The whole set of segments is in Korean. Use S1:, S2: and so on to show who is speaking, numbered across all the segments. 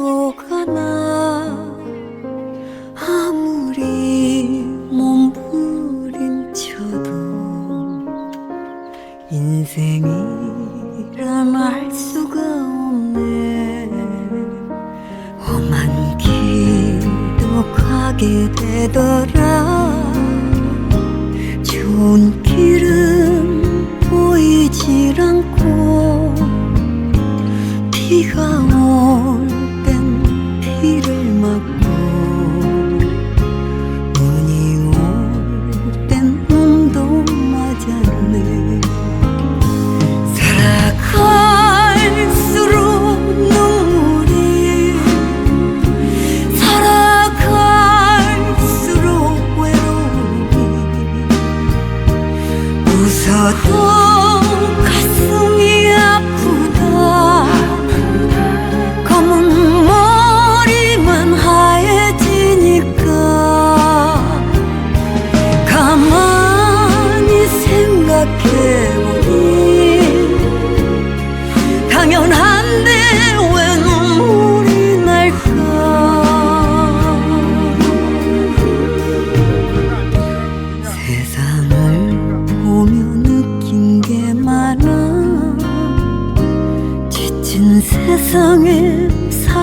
S1: 들어가나 아무리 몸부림쳐도 인생이란 알 수가 없네. 험한 길도 가게 되더라. 좋은 길은 보이질 않고 비가 look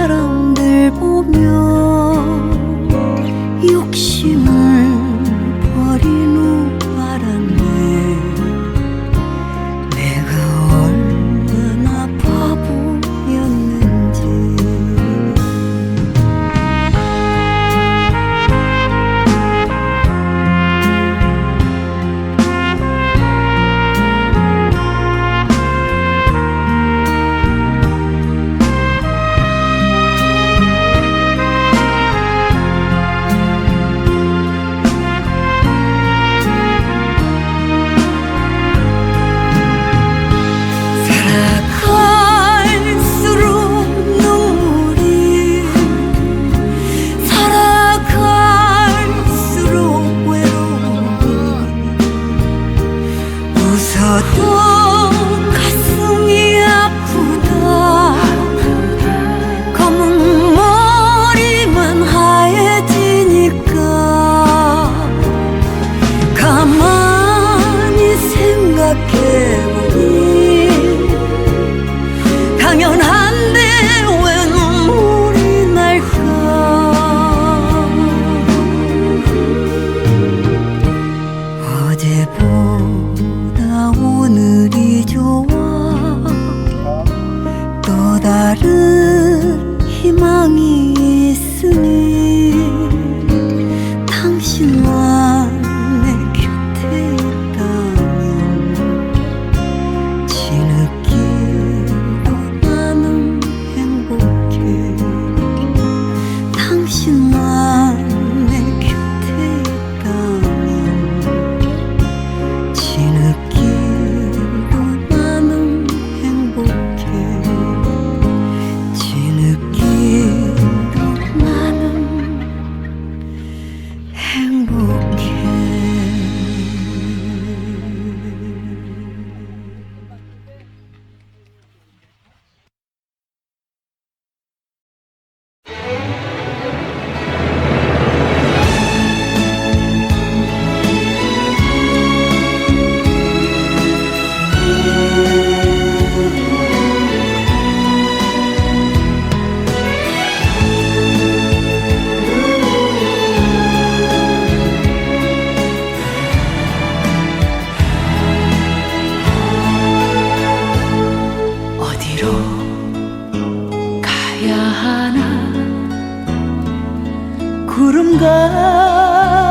S1: 사람들 보면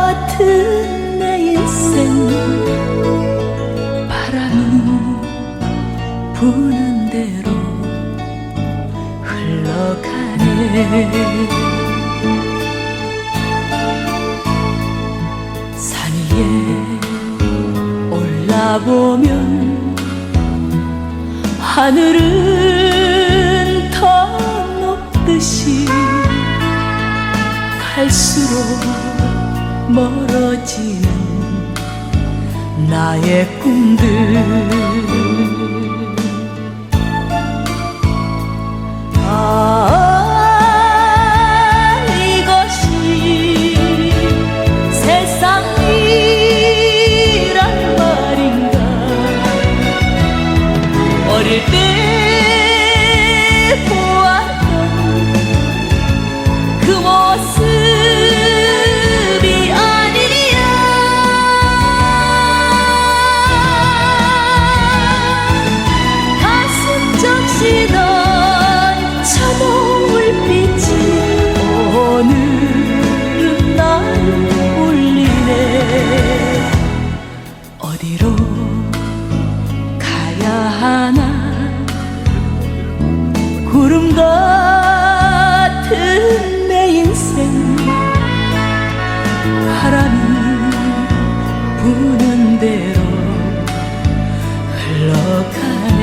S1: 같은 내 인생. 바람은 부는 대로 흘러가네. 산 위에 올라보면 하늘을 갈수록 멀어지는 나의 꿈들.
S2: 하나. 구름 같은 내 인생. 바람이 부는 대로 흘러가네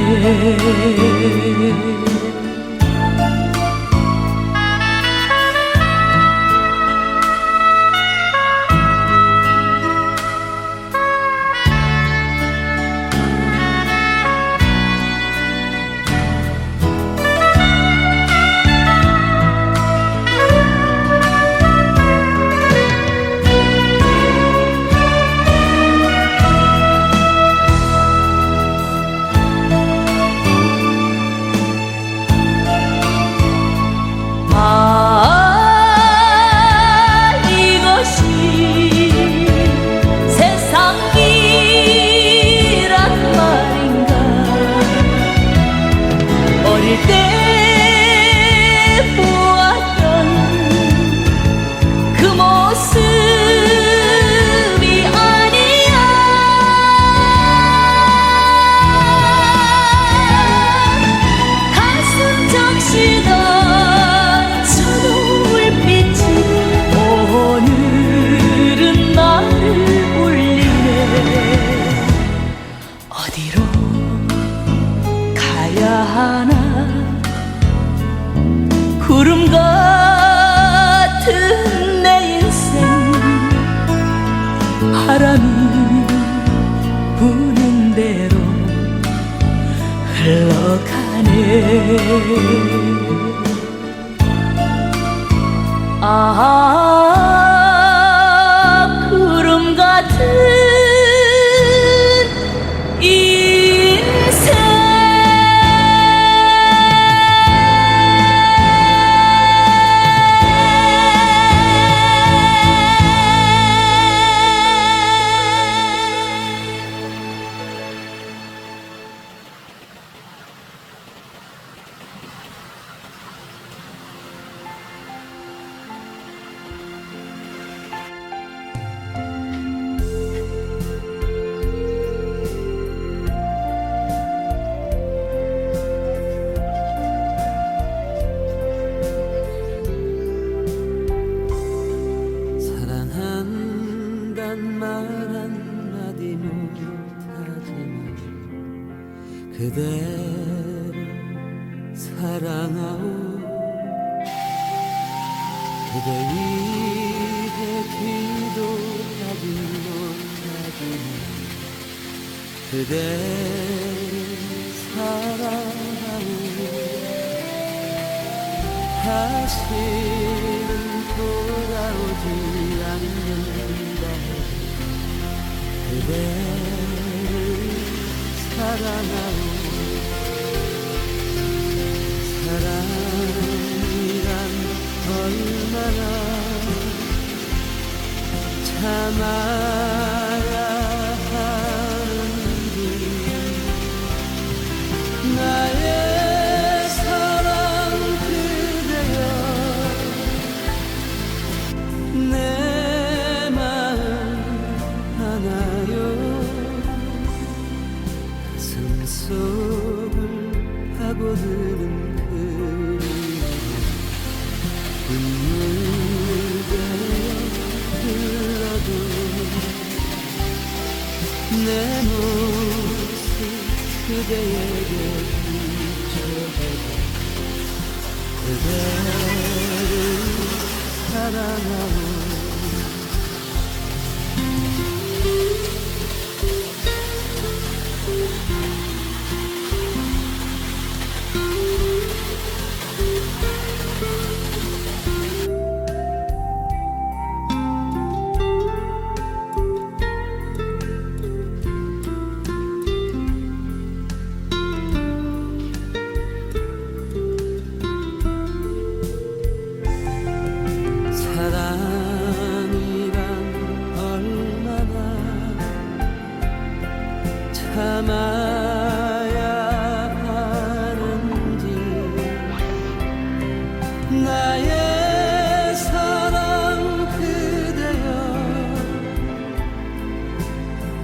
S2: 가야 하나? 구름 같은 내 인생. 바람이 부는 대로 흘러가네. 아
S3: 말 한마디 못하지만 그대를 사랑하오. 그대 위해 기도하지 못하지만 그대를 사랑하오. 다시는 돌아오지 않는다 그대를 사랑하오 사랑이란 얼마나 참아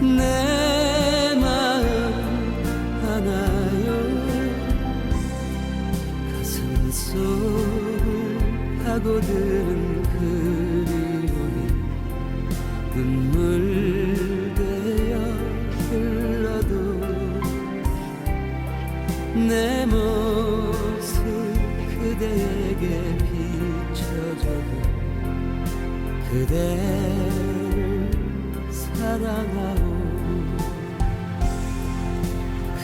S3: 내 마음 하나요 가슴 속을 파고드는 그리움이 눈물 되어 흘러도 내 모습 그대에게 비춰줘도 그대 사랑하오.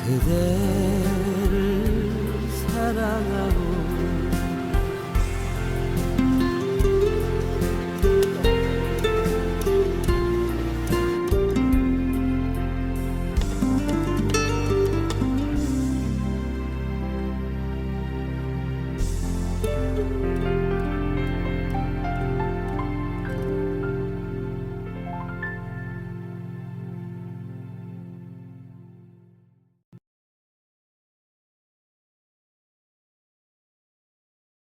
S3: 그대를 사랑하오